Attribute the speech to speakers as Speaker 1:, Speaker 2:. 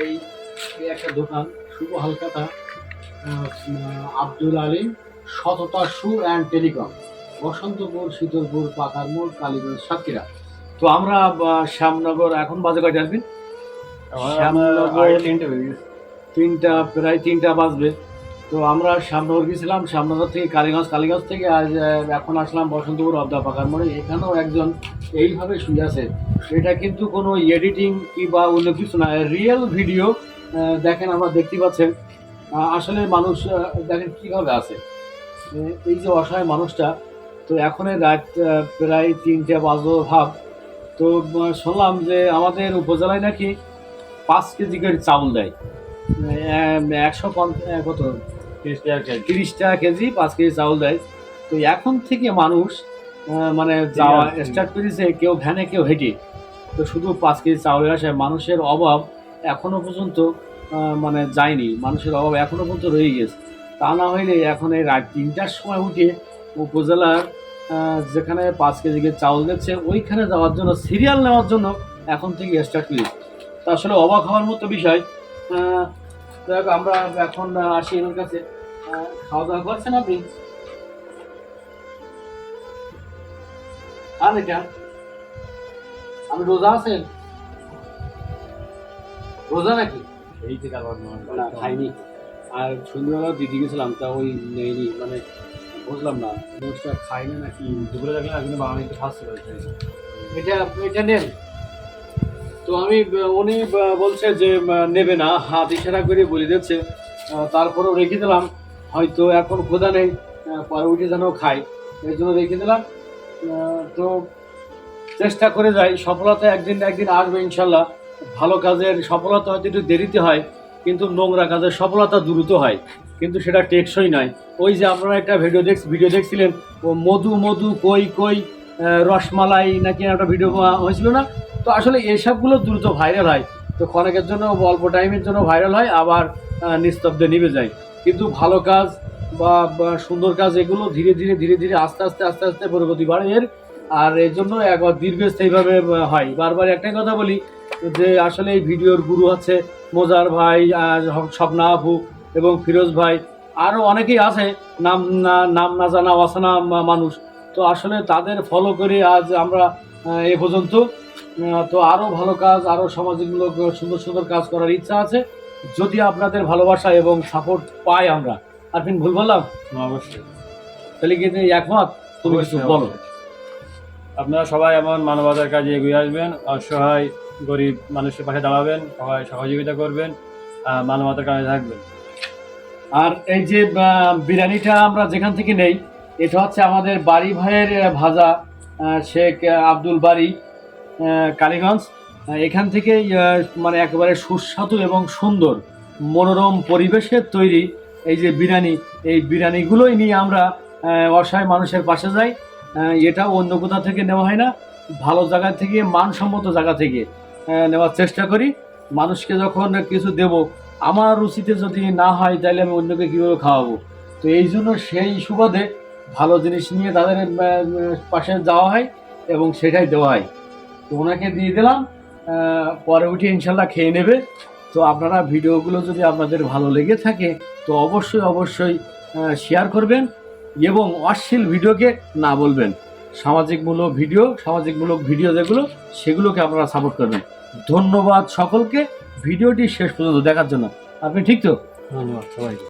Speaker 1: এই একটা দোকান শুভ হালকাতা আব্দুল আলিম সততা shoe and telecom Basantapur Shitalpur পাকার মোড় কালীগঞ্জ সাতক্ষীরা। তো আমরা শ্যামনগর এখন বাজে কয়টা আসবেন শ্যামনগর তিনটা প্রায় তিনটা বাজবে। তো আমরা শ্যামনগর গেছিলাম, শ্যামনগর থেকে কালীগঞ্জ কালীগঞ্জ থেকে আজ এখন আসলাম বসন্তপুর অবদা পাকার এখানেও একজন এইভাবে শুয়ে আছে। এটা কিন্তু কোনো এডিটিং কি বা অন্য কিছু না রিয়েল ভিডিও দেখেন আমরা দেখতে পাচ্ছেন। আসলে মানুষ দেখেন কীভাবে আছে। এই যে অসহায় মানুষটা, তো এখন রাত প্রায় তিনটে বাজো ভাব। তো শুনলাম যে আমাদের উপজেলায় নাকি পাঁচ কেজি করে চাউল দেয়। একশো পঞ্চাশ কত? তিরিশ টাকা কেজি। তিরিশ টাকা কেজি পাঁচ কেজি চাউল দেয়। তো এখন থেকে মানুষ মানে যাওয়া স্টার্ট করেছে কেউ ভ্যানে কেউ হেঁটে তো শুধু পাঁচ কেজি চাউলের আসে মানুষের অভাব এখনও পর্যন্ত মানে যায়নি। মানুষের অভাব এখনও পর্যন্ত রয়ে গেছে। তা না হইলে এখন এই রাত তিনটার সময় উঠে উপজেলার যেখানে পাঁচ কেজি করে চাউল দিচ্ছে ওইখানে যাওয়ার জন্য সিরিয়াল নেওয়ার জন্য এখন থেকে স্টার্ট করেছে। তা আসলে অবাক হওয়ার মতো বিষয়। আমরা এখন আসি এনার কাছে। খাওয়া দাওয়া করছেন আপনি খান এটা? আমি রোজা আছেন রোজা নাকি?
Speaker 2: এই থেকে আবার
Speaker 1: না খাইনি। আর সন্ধ্যাবেলা দিদি গেছিলাম তা ওই নেইনি মানে বুঝলাম না জিনিসটা খাইনি নাকি?
Speaker 2: দুপুরে দেখলে কিন্তু বাঙালি একটু ফার্স্ট
Speaker 1: এটা এটা নেন। তো আমি উনি বলছে যে নেবে না হাত ইশারা করে বলে দিচ্ছে তারপরেও রেখে দিলাম। হয়তো এখন খোদা নেই আহ, পরে উঠে যেন খাই। এই জন্য রেখে দিলাম। তো চেষ্টা করে যাই সফলতা একদিন না একদিন আসবে ইনশাল্লাহ। ভালো কাজের সফলতা হয়তো একটু দেরিতে হয় কিন্তু নোংরা কাজের সফলতা দ্রুত হয়। কিন্তু সেটা টেকসই নয়। ওই যে আপনারা একটা ভিডিও দেখ ভিডিও দেখছিলেন ও মধু মধু কই কই রসমালাই নাকি একটা ভিডিও হয়েছিল না? তো আসলে এসবগুলো দ্রুত ভাইরাল হয়। তো ক্ষণেকের জন্য অল্প টাইমের জন্য ভাইরাল হয় আবার নিস্তব্ধে নিভে যায়। কিন্তু ভালো কাজ বা সুন্দর কাজ এগুলো ধীরে ধীরে ধীরে ধীরে আস্তে আস্তে আস্তে আস্তে প্রগতি বাড়ে। এর, আর এই জন্য একবার দীর্ঘস্থায়ীভাবে হয়। বারবার একটাই কথা বলি যে, আসলে এই ভিডিওর গুরু হচ্ছে মোজার ভাই স্বপ্না আপু এবং ফিরোজ ভাই। আরও অনেকেই আছে, নাম না নাম না জানা অজানা মা- মানুষ। তো আসলে তাদের ফলো করে আজ আমরা এ পর্যন্ত তো আরও ভালো কাজ আরও সামাজিকমূলক সুন্দর সুন্দর কাজ করার ইচ্ছা আছে। যদি আপনাদের ভালোবাসা এবং সাপোর্ট পাই আমরা আর তুমি ভুল বললাম?
Speaker 2: অবশ্যই।
Speaker 1: তাহলে কি তুমি একমত? তুমি কিছু বলো।
Speaker 2: আপনারা সবাই এমন মানবতার কাজে এগিয়ে আসবেন অসহায় গরিব মানুষের পাশে দাঁড়াবেন সবাই সহযোগিতা করবেন মানবতার কাজে থাকবেন।
Speaker 1: আর এই যে বিরিয়ানিটা আমরা যেখান থেকে নেই এটা হচ্ছে আমাদের বাড়ি ভাইয়ের ভাজা শেখ আব্দুল বাড়ি কালীগঞ্জ। এখান থেকেই মানে একেবারে সুস্বাদু এবং সুন্দর মনোরম পরিবেশের তৈরি এই যে বিরিয়ানি, এই বিরিয়ানিগুলোই নিয়ে আমরা অসহায় মানুষের পাশে যাই। এটাও অন্য কোথা থেকে নেওয়া হয় না। ভালো জায়গা থেকে, মানসম্মত জায়গা থেকে নেওয়ার চেষ্টা করি। মানুষকে যখন কিছু দেব, আমার রুচিতে যদি না হয়, তাহলে আমি অন্যকে কীভাবে খাওয়াবো? তো এই জন্য সেই সুবাদে ভালো জিনিস নিয়ে তাদের পাশে যাওয়া হয় এবং সেটাই দেওয়া হয়। তো ওনাকে দিয়ে দিলাম। পরে উঠে ইনশাল্লাহ খেয়ে নেবে। তো আপনারা ভিডিওগুলো যদি আপনাদের ভালো লেগে থাকে, তো অবশ্যই অবশ্যই শেয়ার করবেন এবং অশ্লীল ভিডিওকে না বলবেন। সামাজিকমূলক ভিডিও সামাজিকমূলক ভিডিও যেগুলো, সেগুলোকে আপনারা সাপোর্ট করবেন। ধন্যবাদ সকলকে। ভিডিওটি শেষ পর্যন্ত দেখার জন্য। আপনি ঠিক তো?
Speaker 2: ধন্যবাদ, সবাইকে।